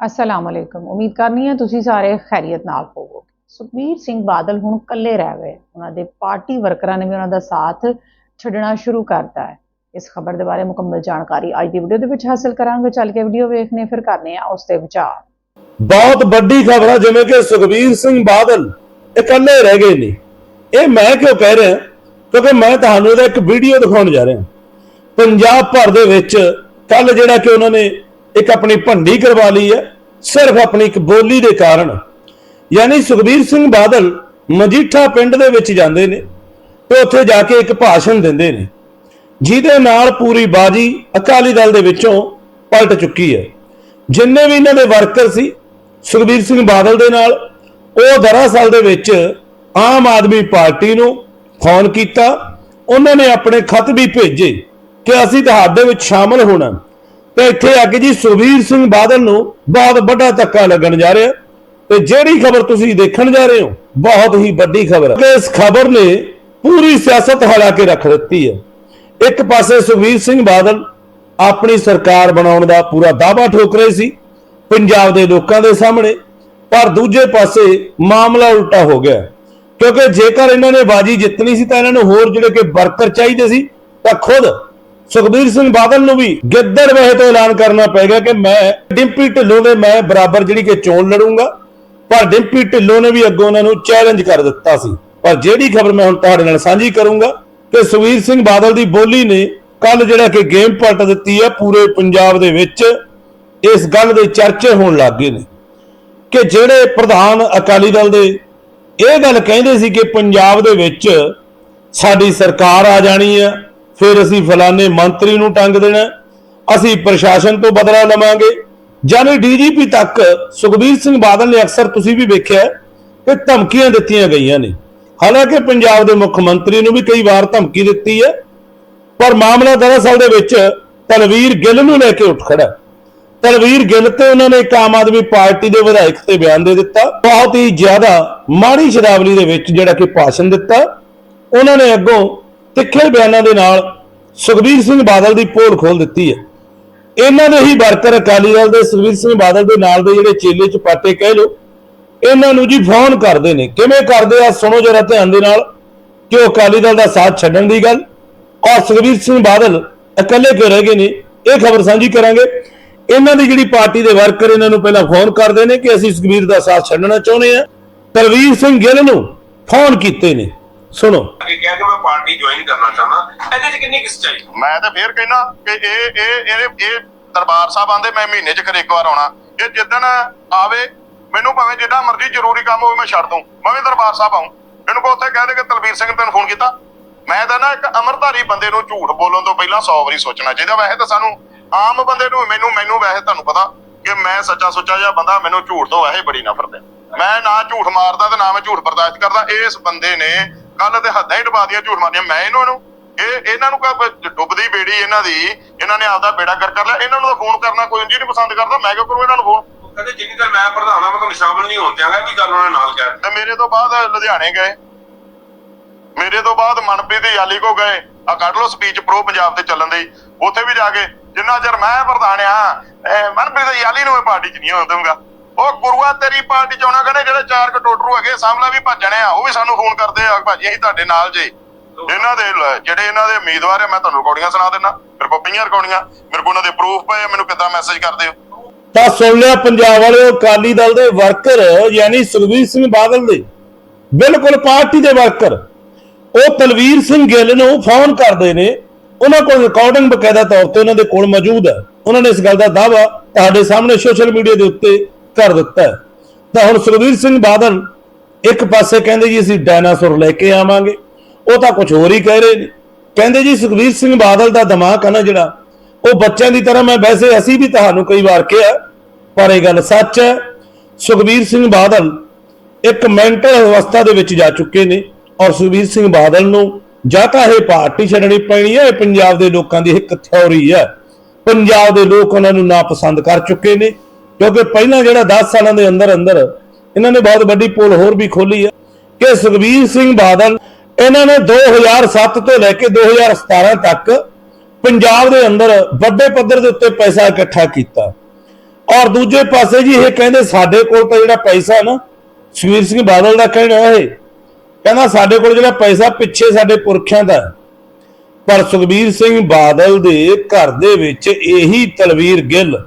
ਅਸਲਾਮ ਅਲੈਕਮ ਉਮੀਦ ਕਰਨੀ ਹੈ ਤੁਸੀਂ ਸਾਰੇ ਖੈਰੀਅਤ ਨਾਲ ਹੋਵੋਗੇ ਸੁਖਬੀਰ ਸਿੰਘ ਬਾਦਲ ਹੁਣ ਇਕੱਲੇ ਰਹਿ ਗਏ ਉਹਨਾਂ ਦੇ ਪਾਰਟੀ ਵਰਕਰਾਂ ਨੇ ਵੀ ਉਹਨਾਂ ਦਾ ਸਾਥ ਛੱਡਣਾ ਸ਼ੁਰੂ ਕਰਤਾ ਹੈ ਇਸ ਖਬਰ ਦੇ ਬਾਰੇ ਮੁਕੰਮਲ ਜਾਣਕਾਰੀ ਅੱਜ ਦੀ ਵੀਡੀਓ ਦੇ ਵਿੱਚ ਹਾਸਲ ਕਰਾਂਗੇ ਚੱਲ ਕੇ ਵੀਡੀਓ ਵੇਖਨੇ ਫਿਰ ਕਰਨੇ ਆ ਉਸ ਤੇ ਵਿਚਾਰ ਬਹੁਤ ਵੱਡੀ ਖਬਰ ਹੈ ਜਿਵੇਂ ਕਿ ਸੁਖਬੀਰ ਸਿੰਘ ਬਾਦਲ ਇਕੱਲੇ ਰਹਿ ਗਏ ਨੇ ਇਹ ਮੈਂ ਕਿਉਂ ਕਹਿ ਰਿਹਾ ਕਿਉਂਕਿ ਮੈਂ ਤੁਹਾਨੂੰ ਇਹਦਾ ਇੱਕ ਵੀਡੀਓ ਦਿਖਾਉਣ ਜਾ ਰਿਹਾ ਪੰਜਾਬ ਭਰ ਦੇ ਵਿੱਚ ਕੱਲ ਜਿਹੜਾ ਕਿ ਉਹਨਾਂ ਨੇ ਇੱਕ ਆਪਣੀ ਭੰਡੀ ਕਰਵਾ ਲਈ ਹੈ, ਸਿਰਫ ਆਪਣੀ ਇੱਕ ਬੋਲੀ ਦੇ ਕਾਰਨ। ਯਾਨੀ ਸੁਖਬੀਰ ਸਿੰਘ ਬਾਦਲ ਮਜੀਠਾ ਪਿੰਡ ਦੇ ਵਿੱਚ ਜਾਂਦੇ ਨੇ ਤੇ ਉੱਥੇ ਜਾ ਕੇ ਇੱਕ ਭਾਸ਼ਣ ਦਿੰਦੇ ਨੇ। ਜਿਹਦੇ ਨਾਲ ਪੂਰੀ ਬਾਜੀ ਅਕਾਲੀ ਦਲ ਦੇ ਵਿੱਚੋਂ ਪਲਟ ਚੁੱਕੀ ਹੈ। ਜਿੰਨੇ ਵੀ ਇਹਨਾਂ ਦੇ ਵਰਕਰ ਸੀ, ਸੁਖਬੀਰ ਸਿੰਘ ਬਾਦਲ ਦੇ ਨਾਲ, ਉਹ ਦਰਅਸਲ ਦੇ ਵਿੱਚ ਆਮ ਆਦਮੀ ਪਾਰਟੀ ਨੂੰ ਫੋਨ ਕੀਤਾ। ਉਹਨਾਂ ਨੇ ਆਪਣੇ ਖਤ ਵੀ ਭੇਜੇ ਕਿ ਅਸੀਂ ਤੁਹਾਡੇ ਵਿੱਚ ਸ਼ਾਮਲ ਹੋਣਾ। ਤੇ ਇੱਥੇ ਆ ਕੇ ਜੀ ਸੁਖਬੀਰ ਸਿੰਘ ਬਾਦਲ ਨੂੰ ਬਹੁਤ ਵੱਡਾ ਧੱਕਾ ਲੱਗਣ ਜਾ ਰਿਹਾ। ਤੇ ਜਿਹੜੀ ਖਬਰ ਤੁਸੀਂ ਦੇਖਣ ਜਾ ਰਹੇ ਹੋ, ਬਹੁਤ ਹੀ ਵੱਡੀ ਖਬਰ ਹੈ। ਕਿ ਇਸ ਖਬਰ ਨੇ ਪੂਰੀ ਸਿਆਸਤ ਹਿਲਾ ਕੇ ਰੱਖ ਦਿੱਤੀ ਹੈ। ਇੱਕ ਪਾਸੇ ਸੁਖਬੀਰ ਸਿੰਘ ਬਾਦਲ ਆਪਣੀ ਸਰਕਾਰ ਬਣਾਉਣ ਦਾ ਪੂਰਾ ਦਾਅਵਾ ਠੋਕ ਰਹੇ ਸੀ, ਪੰਜਾਬ ਦੇ ਲੋਕਾਂ ਦੇ ਸਾਹਮਣੇ, ਪਰ ਦੂਜੇ ਪਾਸੇ ਮਾਮਲਾ ਉਲਟਾ ਹੋ ਗਿਆ। ਕਿਉਂਕਿ ਜੇਕਰ ਇਹਨਾਂ ਨੇ ਬਾਜੀ ਜਿੱਤਣੀ ਸੀ ਤਾਂ ਇਹਨਾਂ ਨੂੰ ਹੋਰ ਜਿਹੜੇ ਕਿ ਵਰਕਰ ਚਾਹੀਦੇ ਸੀ, ਤਾਂ ਖੁਦ ਸੁਖਬੀਰ ਸਿੰਘ ਬਾਦਲ ਨੂੰ ਵੀ ਗਿੱਦੜ ਵਹਿ ਤੋਂ ਐਲਾਨ ਕਰਨਾ ਪੈ ਗਿਆ ਕਿ ਮੈਂ ਡਿੰਪੀ ਢਿੱਲੋਂ ਦੇ ਮੈਂ ਬਰਾਬਰ ਜਿਹੜੀ ਕਿ ਚੋਣ ਲੜੂੰਗਾ, ਪਰ ਡਿੰਪੀ ਢਿੱਲੋਂ ਨੇ ਵੀ ਅੱਗੋਂ ਉਹਨਾਂ ਨੂੰ ਚੈਲੰਜ ਕਰ ਦਿੱਤਾ ਸੀ। ਪਰ ਜਿਹੜੀ ਖਬਰ ਮੈਂ ਹੁਣ ਤੁਹਾਡੇ ਨਾਲ ਸਾਂਝੀ ਕਰੂੰਗਾ ਕਿ ਸੁਖਬੀਰ ਸਿੰਘ ਬਾਦਲ ਦੀ ਬੋਲੀ ਨੇ ਕੱਲ ਜਿਹੜਾ ਕਿ ਗੇਮ ਪਲਟ ਦਿੱਤੀ ਹੈ ਪੂਰੇ ਪੰਜਾਬ ਦੇ ਵਿੱਚ, ਇਸ ਗੱਲ ਦੇ ਚਰਚੇ ਹੋਣ ਲੱਗ ਗਏ ਨੇ ਕਿ ਜਿਹੜੇ ਪ੍ਰਧਾਨ ਅਕਾਲੀ ਦਲ ਦੇ ਇਹ ਗੱਲ ਕਹਿੰਦੇ ਸੀ ਕਿ ਪੰਜਾਬ ਦੇ ਵਿੱਚ ਸਾਡੀ ਸਰਕਾਰ ਆ ਜਾਣੀ ਹੈ ਫਿਰ ਅਸੀਂ ਫਲਾਣੇ ਮੰਤਰੀ ਨੂੰ ਟੰਗ ਦੇਣਾ ਅਸੀਂ ਪ੍ਰਸ਼ਾਸਨ ਤੋਂ ਬਦਲਾ ਲਵਾਂਗੇ। ਜਾਨੀ ਡੀਜੀਪੀ ਤੱਕ ਸੁਖਬੀਰ ਸਿੰਘ ਬਾਦਲ ਨੇ ਅਕਸਰ ਤੁਸੀਂ ਵੀ ਵੇਖਿਆ ਕਿ ਧਮਕੀਆਂ ਦਿੱਤੀਆਂ ਗਈਆਂ ਨੇ। ਹਾਲਾਂਕਿ ਪੰਜਾਬ ਦੇ ਮੁੱਖ ਮੰਤਰੀ ਨੂੰ ਵੀ ਕਈ ਵਾਰ ਧਮਕੀ ਦਿੱਤੀ ਹੈ। ਪਰ ਮਾਮਲਾ ਦਰਅਸਲ ਦੇ ਵਿੱਚ ਤਲਵੀਰ ਗਿੱਲ ਨੂੰ ਲੈ ਕੇ ਉੱਠ ਖੜਾ ਤਲਵੀਰ ਗਿੱਲ ਤੇ ਉਹਨਾਂ ਨੇ ਇੱਕ ਆਮ ਆਦਮੀ ਪਾਰਟੀ ਦੇ ਵਿਧਾਇਕ ਤੇ ਬਿਆਨ ਦੇ ਦਿੱਤਾ। ਬਹੁਤ ਹੀ ਜ਼ਿਆਦਾ ਮਾੜੀ ਸ਼ਰਾਬਲੀ ਦੇ ਵਿੱਚ ਜਿਹੜਾ ਕਿ ਭਾਸ਼ਣ ਦਿੱਤਾ। ਉਹਨਾਂ ਨੇ ਅੱਗੋਂ ਤਿੱਖੇ ਬਿਆਨਾਂ ਦੇ ਨਾਲ ਸੁਖਬੀਰ ਸਿੰਘ ਬਾਦਲ ਦੀ ਪੋਲ ਖੋਲ ਦਿੱਤੀ ਹੈ। ਇਹਨਾਂ ਦੇ ਹੀ ਵਰਕਰ ਅਕਾਲੀ ਦਲ ਦੇ ਸੁਖਬੀਰ ਸਿੰਘ ਬਾਦਲ ਦੇ ਨਾਲ ਦੇ ਜਿਹੜੇ ਚੇਲੇ ਚਪਾਟੇ ਕਹਿ ਲੋ ਇਹਨਾਂ ਨੂੰ ਜੀ ਫੋਨ ਕਰਦੇ ਨੇ। ਕਿਵੇਂ ਕਰਦੇ ਆ, ਸੁਣੋ ਜਰਾ ਧਿਆਨ ਦੇ ਨਾਲ ਕਿ ਉਹ ਅਕਾਲੀ ਦਲ ਦਾ ਸਾਥ ਛੱਡਣ ਦੀ ਗੱਲ। ਔਰ ਸੁਖਬੀਰ ਸਿੰਘ ਬਾਦਲ ਇਕੱਲੇ ਕਿਉਂ ਰਹਿ ਗਏ ਨੇ? ਇਹ ਖਬਰ ਸਾਂਝੀ ਕਰਾਂਗੇ। ਇਹਨਾਂ ਦੀ ਜਿਹੜੀ ਪਾਰਟੀ ਦੇ ਵਰਕਰ ਇਹਨਾਂ ਨੂੰ ਪਹਿਲਾਂ ਫੋਨ ਕਰਦੇ ਨੇ ਕਿ ਅਸੀਂ ਸੁਖਬੀਰ ਦਾ ਸਾਥ ਛੱਡਣਾ ਚਾਹੁੰਦੇ ਆ ਤਰਵੀਰ ਸਿੰਘ ਗਿੱਲ ਨੂੰ ਫੋਨ ਕੀਤੇ ਨੇ। ਸੁਣੋ। ਕਿ ਕਿਹਾ ਕਿ ਮੈਂ ਪਾਰਟੀ ਜੁਆਇਨ ਕਰਨਾ ਚਾਹੁੰਦਾ। ਇਹਦੇ 'ਚ ਕਿੰਨੀ ਕਿਸ ਚਾਹੀਦੀ ਮੈਂ ਤਾਂ ਫੇਰ ਕਹਿਣਾ ਕਿ ਇਹ ਇਹ ਇਹਦੇ ਇਹ ਦਰਬਾਰ ਸਾਹਿਬ ਆਂਦੇ ਮੈਂ ਮਹੀਨੇ ਚ ਕਰ ਇੱਕ ਵਾਰ ਆਉਣਾ। ਇਹ ਜਿੱਦਣ ਆਵੇ ਮੈਨੂੰ ਭਾਵੇਂ ਜਿੱਡਾ ਮਰਜ਼ੀ ਜ਼ਰੂਰੀ ਕੰਮ ਹੋਵੇ ਮੈਂ ਛੱਡ ਦੂੰ। ਮੈਂ ਵੀ ਦਰਬਾਰ ਸਾਹਿਬ ਆਉਂ। ਮੈਨੂੰ ਕੋ ਉੱਥੇ ਕਹਿ ਦੇ ਕਿ ਤਲਵੀਰ ਸਿੰਘ ਤੈਨੂੰ ਫੋਨ ਕੀਤਾ। ਮੈਂ ਤਾਂ ਨਾ ਇੱਕ ਅਮਰਧਾਰੀ ਬੰਦੇ ਨੂੰ ਝੂਠ ਬੋਲਣ ਤੋਂ ਪਹਿਲਾਂ 100 ਵਾਰੀ ਸੋਚਣਾ ਚਾਹੀਦਾ। ਵੈਸੇ ਤਾਂ ਸਾਨੂੰ ਆਮ ਬੰਦੇ ਨੂੰ ਮੈਨੂੰ ਮੈਨੂੰ ਵੈਸੇ ਤੁਹਾਨੂੰ ਪਤਾ ਕਿ ਮੈਂ ਸੱਚਾ ਸੁੱਚਾ ਜਿਹਾ ਬੰਦਾ ਮੈਨੂੰ ਝੂਠ ਤੋਂ ਵੈਸੇ ਬੜੀ ਨਫ਼ਰਤ ਹੈ। ਮੈਂ ਨਾ ਝੂਠ ਮਾਰਦਾ ਤੇ ਨਾ ਮੈਂ ਝੂਠ ਬਰਦਾਸ਼ਤ ਕਰਦਾ। ਇਸ ਬੰਦੇ ਨੇ ਕੱਲ ਤੇ ਹੱਦਾਂ ਹੀ ਡੁਬਾ ਦੀਆਂ ਝੂਠ ਮਾਰੀਆਂ ਮੈਂ ਇਹਨਾਂ ਨੂੰ ਇਹ ਇਹਨਾਂ ਨੂੰ ਕਾ ਡੁੱਬਦੀ ਬੇੜੀ ਇਹਨਾਂ ਦੀ ਇਹਨਾਂ ਨੇ ਆਪਦਾ ਬੇੜਾ ਕਰ ਕਰ ਲਿਆ। ਇਹਨਾਂ ਨੂੰ ਤਾਂ ਫੋਨ ਕਰਨਾ ਕੋਈ ਨਹੀਂ ਪਸੰਦ ਕਰਦਾ ਮੈਂ ਕਿਉਂ ਕਰੂੰ ਇਹਨਾਂ ਨੂੰ ਫੋਨ? ਕਹਿੰਦੇ ਜਿੰਨੀ ਦੇਰ ਮੈਂ ਪ੍ਰਧਾਨ ਹਾਂ ਮੈਂ ਤੁਹਾਨੂੰ ਸ਼ਾਮਲ ਨਹੀਂ ਹੋਣ ਦਿਆਂਗਾ ਕੀ ਗੱਲ ਉਹਨਾਂ ਨਾਲ ਕਿਹਾ ਤੇ ਮੇਰੇ ਤੋਂ ਬਾਅਦ ਲੁਧਿਆਣੇ ਗਏ। ਮੇਰੇ ਤੋਂ ਬਾਅਦ ਮਨਪ੍ਰੀਤ ਯਾਲੀ ਕੋ ਗਏ। ਆ ਕੱਢ ਲਓ ਸਪੀਚ ਪ੍ਰੋ ਪੰਜਾਬ ਤੇ ਚੱਲਣ ਦੀ। ਉੱਥੇ ਵੀ ਜਾ ਕੇ ਜਿੰਨਾ ਚਿਰ ਮੈਂ ਪ੍ਰਧਾਨ ਆ ਮਨਪ੍ਰੀਤ ਯਾਲੀ ਨੂੰ ਮੈਂ ਪਾਰਟੀ ਚ ਨਹੀਂ ਹੋਣ ਦਊਂਗਾ। ਉਹ ਗੁਰੂਆ ਤੇਰੀ ਪਾਰਟੀ ਚ ਕਹਿੰਦੇ, ਜਿਹੜੇ ਚਾਰ ਕਟੋਟਰੂ ਹੈਗੇ, ਸਾਹਮਣਾ ਵੀ ਭੱਜਣੇ ਆ, ਉਹ ਵੀ ਸਾਨੂੰ ਫੋਨ ਕਰਦੇ ਆ ਭਾਜੀ, ਅਸੀਂ ਤੁਹਾਡੇ ਨਾਲ ਜੇ। ਇਹਨਾਂ ਦੇ ਜਿਹੜੇ ਇਹਨਾਂ ਦੇ ਉਮੀਦਵਾਰ ਆ, ਮੈਂ ਤੁਹਾਨੂੰ ਰਿਕਾਰਡਿੰਗਾਂ ਸੁਣਾ ਦਿੰਦਾ। ਮੇਰੇ ਕੋਲ ਪਈਆਂ ਰਿਕਾਰਡਿੰਗਾਂ, ਮੇਰੇ ਕੋਲ ਉਹਨਾਂ ਦੇ ਪ੍ਰੂਫ ਪਏ ਮੈਨੂੰ ਕਿੱਦਾਂ ਮੈਸੇਜ ਕਰਦੇ ਹੋ? ਤਾਂ ਸੁਣ ਲਿਆ ਪੰਜਾਬ ਵਾਲਿਓ, ਅਕਾਲੀ ਦਲ ਦੇ ਵਰਕਰ ਯਾਨੀ ਸੁਖਬੀਰ ਸਿੰਘ ਬਾਦਲ ਦੇ। ਬਿਲਕੁਲ ਪਾਰਟੀ ਦੇ ਵਰਕਰ ਉਹ ਤਲਵੀਰ ਸਿੰਘ ਗਿੱਲ ਨੂੰ ਫੋਨ ਕਰਦੇ ਨੇ। ਉਹਨਾਂ ਕੋਲ ਰਿਕਾਰਡਿੰਗ ਬਕਾਇਦਾ ਤੌਰ ਤੇ ਉਹਨਾਂ ਦੇ ਕੋਲ ਮੌਜੂਦ ਹੈ। ਉਹਨਾਂ ਨੇ ਇਸ ਗੱਲ ਦਾ ਦਾਅਵਾ ਤੁਹਾਡੇ ਸਾਹਮਣੇ ਸੋਸ਼ਲ ਮੀਡੀਆ ਦੇ ਉੱਤੇ ਕਰ ਦਿੱਤਾ ਤਾਂ ਹੁਣ ਸੁਖਬੀਰ ਸਿੰਘ ਬਾਦਲ ਇੱਕ ਪਾਸੇ ਕਹਿੰਦੇ ਜੀ ਅਸੀਂ ਡਾਇਨਾਸੌਰ ਲੈ ਕੇ ਆਵਾਂਗੇ, ਉਹ ਤਾਂ ਕੁਝ ਹੋਰ ਹੀ ਕਹਿ ਰਹੇ ਨੇ। ਕਹਿੰਦੇ ਜੀ ਸੁਖਬੀਰ ਸਿੰਘ ਬਾਦਲ ਦਾ ਦਿਮਾਗ ਹੈ ਨਾ ਜਿਹੜਾ, ਉਹ ਬੱਚਿਆਂ ਦੀ ਤਰ੍ਹਾਂ ਮੈਂ ਵੈਸੇ ਅਸੀਂ ਵੀ ਤੁਹਾਨੂੰ ਕਈ ਵਾਰ ਕਿਹਾ, ਪਰ ਇਹ ਗੱਲ ਸੱਚ ਹੈ, ਸੁਖਬੀਰ ਸਿੰਘ ਬਾਦਲ ਇੱਕ ਮੈਂਟਲ ਅਵਸਥਾ ਦੇ ਵਿੱਚ ਜਾ ਚੁੱਕੇ ਨੇ ਔਰ ਸੁਖਬੀਰ ਸਿੰਘ ਬਾਦਲ ਨੂੰ ਜਾਂ ਤਾਂ ਇਹ ਪਾਰਟੀ ਛੱਡਣੀ ਪੈਣੀ ਹੈ, ਇਹ ਪੰਜਾਬ ਦੇ ਲੋਕਾਂ ਦੀ ਇੱਕ ਥਿਉਰੀ ਹੈ। ਪੰਜਾਬ ਦੇ ਲੋਕ ਉਹਨਾਂ ਨੂੰ ਨਾਪਸੰਦ ਕਰ ਚੁੱਕੇ ਨੇ ਕਿਉਂਕਿ ਪਹਿਲਾਂ ਜਿਹੜਾ 10 ਸਾਲਾਂ ਦੇ ਅੰਦਰ ਅੰਦਰ ਇਹਨਾਂ ਨੇ ਬਹੁਤ ਵੱਡੀ ਪੋਲ ਹੋਰ ਵੀ ਖੋਲੀ ਹੈ ਕਿ ਸੁਖਬੀਰ ਸਿੰਘ ਬਾਦਲ ਇਹਨਾਂ ਨੇ 2007 ਤੋਂ ਲੈ ਕੇ 2017 ਤੱਕ ਪੰਜਾਬ ਦੇ ਅੰਦਰ ਵੱਡੇ ਪੱਧਰ ਦੇ ਉੱਤੇ ਪੈਸਾ ਇਕੱਠਾ ਕੀਤਾ। ਔਰ ਦੂਜੇ ਪਾਸੇ ਜੀ ਇਹ ਕਹਿੰਦੇ ਸਾਡੇ ਕੋਲ ਤਾਂ ਜਿਹੜਾ ਪੈਸਾ ਨਾ, ਸੁਖਬੀਰ ਸਿੰਘ ਬਾਦਲ ਦਾ ਕਹਿਣਾ ਇਹ, ਕਹਿੰਦਾ ਸਾਡੇ ਕੋਲ ਜਿਹੜਾ ਪੈਸਾ ਪਿੱਛੇ ਸਾਡੇ ਪੁਰਖਿਆਂ ਦਾ ਪਰ ਸੁਖਬੀਰ ਸਿੰਘ ਬਾਦਲ ਦੇ ਘਰ ਦੇ ਵਿੱਚ ਇਹੀ ਤਲਵੀਰ ਗਿੱਲ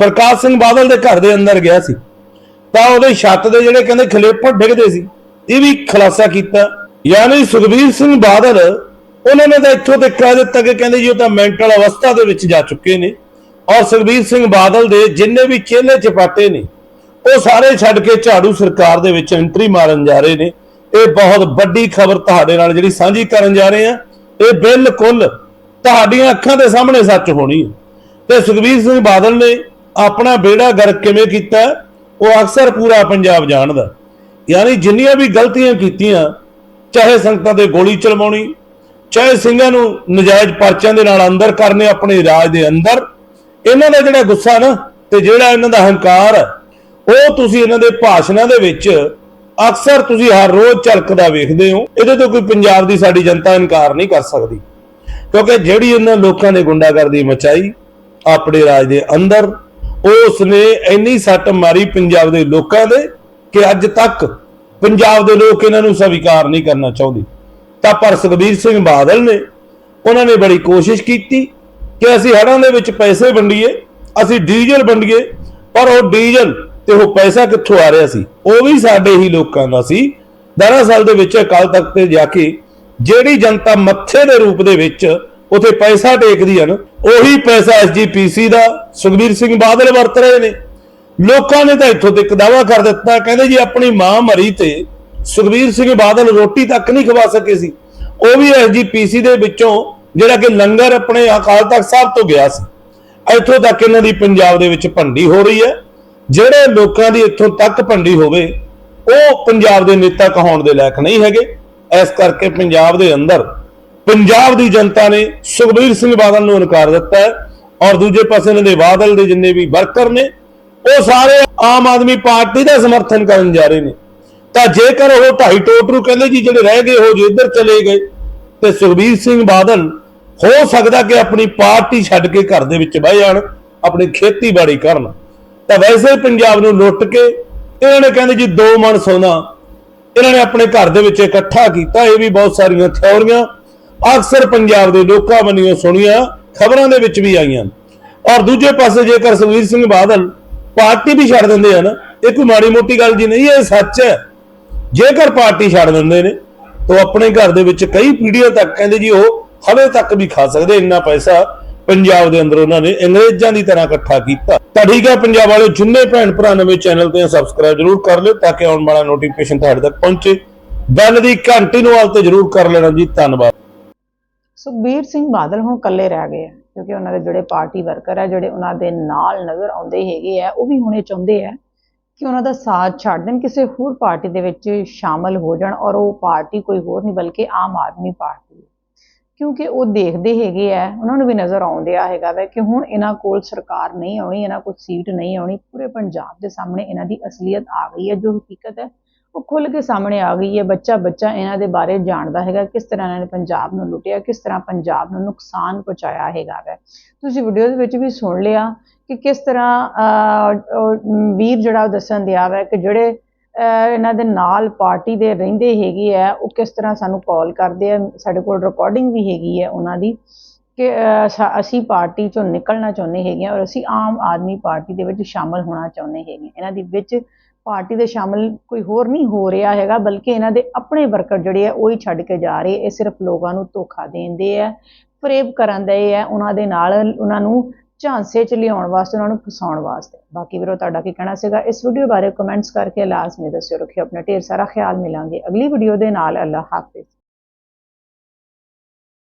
ਪ੍ਰਕਾਸ਼ ਸਿੰਘ ਬਾਦਲ ਦੇ ਘਰ ਦੇ ਅੰਦਰ ਗਿਆ ਸੀ। ਤਾਂ ਉਹਦੇ ਛੱਤ ਦੇ ਜਿਹੜੇ ਕਹਿੰਦੇ ਖਲੇਪੜ ਡਿੱਗਦੇ ਸੀ, ਇਹ ਵੀ ਖੁਲਾਸਾ ਕੀਤਾ। ਯਾਨੀ ਸੁਖਬੀਰ ਸਿੰਘ ਬਾਦਲ, ਉਹਨਾਂ ਨੇ ਤਾਂ ਇੱਥੋਂ ਤੱਕ ਕਹਿ ਦਿੱਤਾ ਕਿ ਕਹਿੰਦੇ ਜੀ ਉਹ ਤਾਂ ਮੈਂਟਲ ਅਵਸਥਾ ਦੇ ਵਿੱਚ ਜਾ ਚੁੱਕੇ ਨੇ। ਔਰ ਸੁਖਬੀਰ ਸਿੰਘ ਬਾਦਲ ਦੇ ਜਿੰਨੇ ਵੀ ਚੇਲੇ ਚਪਾਟੇ ਨੇ, ਉਹ ਸਾਰੇ ਛੱਡ ਕੇ ਝਾੜੂ ਸਰਕਾਰ ਦੇ ਵਿੱਚ ਐਂਟਰੀ ਮਾਰਨ ਜਾ ਰਹੇ ਨੇ। ਇਹ ਬਹੁਤ ਵੱਡੀ ਖਬਰ ਤੁਹਾਡੇ ਨਾਲ ਜਿਹੜੀ ਸਾਂਝੀ ਕਰਨ ਜਾ ਰਹੇ ਆ ਇਹ ਬਿਲਕੁਲ ਤੁਹਾਡੀਆਂ ਅੱਖਾਂ ਦੇ ਸਾਹਮਣੇ ਸੱਚ ਹੋਣੀ ਹੈ। ਤੇ ਸੁਖਬੀਰ ਸਿੰਘ ਬਾਦਲ ਨੇ ਆਪਣਾ ਬੇੜਾ ਗਰਕ ਕਿਵੇਂ ਕੀਤਾ, ਉਹ ਅਕਸਰ ਪੂਰਾ ਪੰਜਾਬ ਜਾਣਦਾ ਯਾਨੀ ਜਿੰਨੀਆਂ ਵੀ ਗਲਤੀਆਂ ਕੀਤੀਆਂ, ਚਾਹੇ ਸੰਗਤਾਂ ਤੇ ਗੋਲੀ ਚਲਵਾਉਣੀ ਚਾਹੇ ਸਿੰਘਾਂ ਨੂੰ ਨਜਾਇਜ਼ ਪਰਚਿਆਂ ਦੇ ਨਾਲ ਅੰਦਰ ਕਰਨੇ ਆਪਣੇ ਰਾਜ ਦੇ ਅੰਦਰ, ਇਹਨਾਂ ਦਾ ਜਿਹੜਾ ਗੁੱਸਾ ਨਾ ਤੇ ਜਿਹੜਾ ਇਹਨਾਂ ਦਾ ਹੰਕਾਰ, ਉਹ ਤੁਸੀਂ ਇਹਨਾਂ ਦੇ ਭਾਸ਼ਣਾਂ ਦੇ ਵਿੱਚ ਅਕਸਰ ਤੁਸੀਂ ਹਰ ਰੋਜ਼ ਝਲਕਦਾ ਵੇਖਦੇ ਹੋ। ਇਹਦੇ ਤੋਂ ਕੋਈ ਪੰਜਾਬ ਦੀ ਸਾਡੀ ਜਨਤਾ ਇਨਕਾਰ ਨਹੀਂ ਕਰ ਸਕਦੀ। ਕਿਉਂਕਿ ਜਿਹੜੀ ਇਹਨਾਂ ਲੋਕਾਂ ਨੇ ਗੁੰਡਾਗਰਦੀ ਮਚਾਈ, ਆਪਣੇ ਰਾਜ ਦੇ ਅੰਦਰ ਉਸ ਨੇ ਇੰਨੀ ਸੱਟ ਮਾਰੀ ਪੰਜਾਬ ਦੇ ਲੋਕਾਂ ਦੇ ਕਿ ਅੱਜ ਤੱਕ ਪੰਜਾਬ ਦੇ ਲੋਕ ਇਹਨਾਂ ਨੂੰ ਸਵੀਕਾਰ ਨਹੀਂ ਕਰਨਾ ਚਾਹੁੰਦੇ। ਤਾਂ ਪਰ ਸੁਖਬੀਰ ਸਿੰਘ ਬਾਦਲ ਨੇ ਉਹਨਾਂ ਨੇ ਬੜੀ ਕੋਸ਼ਿਸ਼ ਕੀਤੀ ਕਿ ਅਸੀਂ ਹੜਾਂ ਦੇ ਵਿੱਚ ਪੈਸੇ ਵੰਡੀਏ, ਅਸੀਂ ਡੀਜ਼ਲ ਵੰਡੀਏ, ਪਰ ਉਹ ਡੀਜ਼ਲ ਤੇ ਉਹ ਪੈਸਾ ਕਿੱਥੋਂ ਆ ਰਿਹਾ ਸੀ? ਉਹ ਵੀ ਸਾਡੇ ਹੀ ਲੋਕਾਂ ਦਾ ਸੀ। ਦਰਅਸਲ ਦੇ ਵਿੱਚ ਅਕਾਲ ਤਖਤ ਤੇ ਜਾ ਕੇ ਜਿਹੜੀ ਜਨਤਾ ਮੱਥੇ ਦੇ ਰੂਪ ਦੇ ਵਿੱਚ ਉਥੇ ਪੈਸਾ ਟੇਕਦੀ ਹਨ ਉਹੀ ਪੈਸਾ ਐਸਜੀਪੀਸੀ ਦਾ, ਸੁਖਬੀਰ ਸਿੰਘ ਬਾਦਲ ਵਰਤ ਰਹੇ ਨੇ। ਲੋਕਾਂ ਨੇ ਤਾਂ ਇੱਥੋਂ ਤੱਕ ਦਾਵਾ ਕਰ ਦਿੱਤਾ, ਕਹਿੰਦੇ ਜੀ ਆਪਣੀ ਮਾਂ ਮਰੀ ਤੇ ਸੁਖਬੀਰ ਸਿੰਘ ਬਾਦਲ ਰੋਟੀ ਤੱਕ ਨਹੀਂ ਖਵਾ ਸਕੇ ਸੀ। ਉਹ ਵੀ ਐਸਜੀਪੀਸੀ ਦੇ ਵਿੱਚੋਂ, ਜਿਹੜਾ ਕਿ ਲੰਗਰ ਆਪਣੇ ਅਕਾਲ ਤਖਤ ਸਾਹਿਬ ਤੋਂ ਗਿਆ ਸੀ। ਇੱਥੋਂ ਤੱਕ ਇਹਨਾਂ ਦੀ ਪੰਜਾਬ ਦੇ ਵਿੱਚ ਭੰਡੀ ਹੋ ਰਹੀ ਹੈ। ਜਿਹੜੇ ਲੋਕਾਂ ਦੀ ਇੱਥੋਂ ਤੱਕ ਭੰਡੀ ਹੋਵੇ, ਉਹ ਪੰਜਾਬ ਦੇ ਨੇਤਾ ਕਹਾਉਣ ਦੇ ਲਾਇਕ ਨਹੀਂ ਹੈਗੇ। ਇਸ ਕਰਕੇ ਪੰਜਾਬ ਦੇ ਅੰਦਰ ਪੰਜਾਬ ਦੀ ਜਨਤਾ ਨੇ ਸੁਖਬੀਰ ਸਿੰਘ ਬਾਦਲ ਨੂੰ ਇਨਕਾਰ ਦਿੱਤਾ ਹੈ ਔਰ ਦੂਜੇ ਪਾਸੇ ਇਹਨਾਂ ਦੇ ਬਾਦਲ ਦੇ ਜਿੰਨੇ ਵੀ ਵਰਕਰ ਨੇ, ਉਹ ਸਾਰੇ ਆਮ ਆਦਮੀ ਪਾਰਟੀ ਦਾ ਸਮਰਥਨ ਕਰਨ ਜਾ ਰਹੇ ਨੇ। ਤਾਂ ਜੇਕਰ ਉਹ ਢਾਈ ਟੋਟ ਨੂੰ ਕਹਿੰਦੇ ਜੀ, ਜਿਹੜੇ ਰਹਿ ਗਏ ਉਹ ਜੇ ਇੱਧਰ ਚਲੇ ਗਏ, ਤੇ ਸੁਖਬੀਰ ਸਿੰਘ ਬਾਦਲ ਹੋ ਸਕਦਾ ਕਿ ਆਪਣੀ ਪਾਰਟੀ ਛੱਡ ਕੇ ਘਰ ਦੇ ਵਿੱਚ ਬਹਿ ਜਾਣ, ਆਪਣੀ ਖੇਤੀਬਾੜੀ ਕਰਨ। ਤਾਂ ਵੈਸੇ ਪੰਜਾਬ ਨੂੰ ਲੁੱਟ ਕੇ ਇਹਨਾਂ ਨੇ ਕਹਿੰਦੇ ਜੀ, ਦੋ ਮਣ ਸੋਨਾ ਇਹਨਾਂ ਨੇ ਆਪਣੇ ਘਰ ਦੇ ਵਿੱਚ ਇਕੱਠਾ ਕੀਤਾ, ਇਹ ਵੀ ਬਹੁਤ ਸਾਰੀਆਂ ਥਿਉਰੀਆਂ ਅਕਸਰ ਪੰਜਾਬ ਦੇ ਲੋਕਾਂ ਵੱਲੋਂ ਸੁਣੀਆਂ ਖਬਰਾਂ ਦੇ ਵਿੱਚ ਵੀ ਆਈਆਂ। ਔਰ ਦੂਜੇ ਪਾਸੇ ਜੇਕਰ ਸੁਖਬੀਰ ਸਿੰਘ ਬਾਦਲ ਪਾਰਟੀ ਵੀ ਛੱਡ ਦਿੰਦੇ ਹਨ, ਇਹ ਕੋਈ ਮਾੜੀ ਮੋਟੀ ਗੱਲ ਜੀ ਨਹੀਂ, ਇਹ ਸੱਚ ਹੈ। ਜੇਕਰ ਪਾਰਟੀ ਛੱਡ ਦਿੰਦੇ ਨੇ, ਤਾਂ ਆਪਣੇ ਘਰ ਦੇ ਵਿੱਚ ਕਈ ਪੀੜ੍ਹੀਆਂ ਤੱਕ ਕਹਿੰਦੇ ਜੀ ਉਹ ਹਲੇ ਤੱਕ ਵੀ ਖਾ ਸਕਦੇ, ਇੰਨਾ ਪੈਸਾ ਪੰਜਾਬ ਦੇ ਅੰਦਰ ਉਹਨਾਂ ਨੇ ਅੰਗਰੇਜ਼ਾਂ ਦੀ ਤਰ੍ਹਾਂ ਇਕੱਠਾ ਕੀਤਾ। ਤਾਂ ਠੀਕ ਹੈ, ਪੰਜਾਬ ਵਾਲੇ ਜਿੰਨੇ ਭੈਣ ਭਰਾ ਨਵੇਂ ਚੈਨਲ ਤੇ ਸਬਸਕ੍ਰਾਈਬ ਜਰੂਰ ਕਰ ਲਿਓ ਤਾਂ ਕਿ ਆਉਣ ਵਾਲਾ ਨੋਟੀਫਿਕੇਸ਼ਨ ਤੁਹਾਡੇ ਤੱਕ ਪਹੁੰਚੇ। ਬੈਲ ਦੀ ਘੰਟੀ ਨੂੰ ਆਲ ਤੇ ਜਰੂਰ ਕਰ ਲੈਣਾ ਜੀ, ਧੰਨਵਾਦ। ਸੁਖਬੀਰ ਸਿੰਘ ਬਾਦਲ ਹੁਣ ਇਕੱਲੇ ਰਹਿ ਗਏ ਆ, ਕਿਉਂਕਿ ਉਹਨਾਂ ਦੇ ਜਿਹੜੇ ਪਾਰਟੀ ਵਰਕਰ ਆ, ਜਿਹੜੇ ਉਹਨਾਂ ਦੇ ਨਾਲ ਨਜ਼ਰ ਆਉਂਦੇ ਹੈਗੇ ਆ, ਉਹ ਵੀ ਹੁਣੇ ਚਾਹੁੰਦੇ ਆ ਕਿ ਉਹਨਾਂ ਦਾ ਸਾਥ ਛੱਡ ਦੇਣ, ਕਿਸੇ ਹੋਰ ਪਾਰਟੀ ਦੇ ਵਿੱਚ ਸ਼ਾਮਲ ਹੋ ਜਾਣ ਔਰ ਉਹ ਪਾਰਟੀ ਕੋਈ ਹੋਰ ਨਹੀਂ, ਬਲਕਿ ਆਮ ਆਦਮੀ ਪਾਰਟੀ ਕਿਉਂਕਿ ਉਹ ਦੇਖਦੇ ਹੈਗੇ ਆ, ਉਹਨਾਂ ਨੂੰ ਵੀ ਨਜ਼ਰ ਆਉਂਦਿਆ ਹੈਗਾ ਵਾ ਕਿ ਹੁਣ ਇਹਨਾਂ ਕੋਲ ਸਰਕਾਰ ਨਹੀਂ ਆਉਣੀ, ਇਹਨਾਂ ਕੋਲ ਸੀਟ ਨਹੀਂ ਆਉਣੀ, ਪੂਰੇ ਪੰਜਾਬ ਦੇ ਸਾਹਮਣੇ ਇਹਨਾਂ ਦੀ ਅਸਲੀਅਤ ਆ ਗਈ ਹੈ ਜੋ ਹਕੀਕਤ ਹੈ ਉਹ ਖੁੱਲ ਕੇ ਸਾਹਮਣੇ ਆ ਗਈ ਹੈ। ਬੱਚਾ ਬੱਚਾ ਇਹਨਾਂ ਦੇ ਬਾਰੇ ਜਾਣਦਾ ਹੈਗਾ ਕਿਸ ਤਰ੍ਹਾਂ ਇਹਨਾਂ ਨੇ ਪੰਜਾਬ ਨੂੰ ਲੁੱਟਿਆ, ਕਿਸ ਤਰ੍ਹਾਂ ਪੰਜਾਬ ਨੂੰ ਨੁਕਸਾਨ ਪਹੁੰਚਾਇਆ ਹੈਗਾ ਵੈ ਤੁਸੀਂ ਵੀਡੀਓ ਦੇ ਵਿੱਚ ਵੀ ਸੁਣ ਲਿਆ ਕਿ ਕਿਸ ਤਰ੍ਹਾਂ ਵੀਰ ਜਿਹੜਾ ਉਹ ਦੱਸਣ ਦਿਆ ਵੈ ਕਿ ਜਿਹੜੇ ਇਹਨਾਂ ਦੇ ਨਾਲ ਪਾਰਟੀ ਦੇ ਰਹਿੰਦੇ ਹੈਗੇ ਆ, ਉਹ ਕਿਸ ਤਰ੍ਹਾਂ ਸਾਨੂੰ ਕਾਲ ਕਰਦੇ ਆ। ਸਾਡੇ ਕੋਲ ਰਿਕਾਰਡਿੰਗ ਵੀ ਹੈਗੀ ਹੈ ਉਹਨਾਂ ਦੀ ਕਿ ਅਸੀਂ ਪਾਰਟੀ ਚੋਂ ਨਿਕਲਣਾ ਚਾਹੁੰਦੇ ਹੈਗੇ ਹਾਂ ਔਰ ਅਸੀਂ ਆਮ ਆਦਮੀ ਪਾਰਟੀ ਦੇ ਵਿੱਚ ਸ਼ਾਮਲ ਹੋਣਾ ਚਾਹੁੰਦੇ ਹੈਗੇ ਹਾਂ। ਇਹਨਾਂ ਦੀ ਵਿੱਚ ਪਾਰਟੀ ਦੇ ਸ਼ਾਮਲ ਕੋਈ ਹੋਰ ਨਹੀਂ ਹੋ ਰਿਹਾ ਹੈਗਾ, ਬਲਕਿ ਇਹਨਾਂ ਦੇ ਆਪਣੇ ਵਰਕਰ ਜਿਹੜੇ ਆ, ਉਹ ਹੀ ਛੱਡ ਕੇ ਜਾ ਰਹੇ, ਇਹ ਸਿਰਫ ਲੋਕਾਂ ਨੂੰ ਧੋਖਾ ਦੇਂਦੇ ਆ ਫਰੇਬ ਕਰਨ ਦੇ ਆ, ਉਹਨਾਂ ਦੇ ਨਾਲ ਉਹਨਾਂ ਨੂੰ ਝਾਂਸੇ ਚ ਲਿਆਉਣ ਵਾਸਤੇ, ਉਹਨਾਂ ਨੂੰ ਫਸਾਉਣ ਵਾਸਤੇ। ਬਾਕੀ ਵੀਰੋ, ਤੁਹਾਡਾ ਕੀ ਕਹਿਣਾ ਸੀਗਾ? ਇਸ ਵੀਡੀਓ ਬਾਰੇ ਕਮੈਂਟਸ ਕਰਕੇ ਲਾਜ਼ਮੀ ਦੱਸਿਓ, ਰੱਖਿਓ ਆਪਣਾ ਢੇਰ ਸਾਰਾ ਖਿਆਲ, ਮਿਲਾਂਗੇ ਅਗਲੀ ਵੀਡੀਓ ਦੇ ਨਾਲ ਅੱਲਾ ਹਾਫਿਜ਼।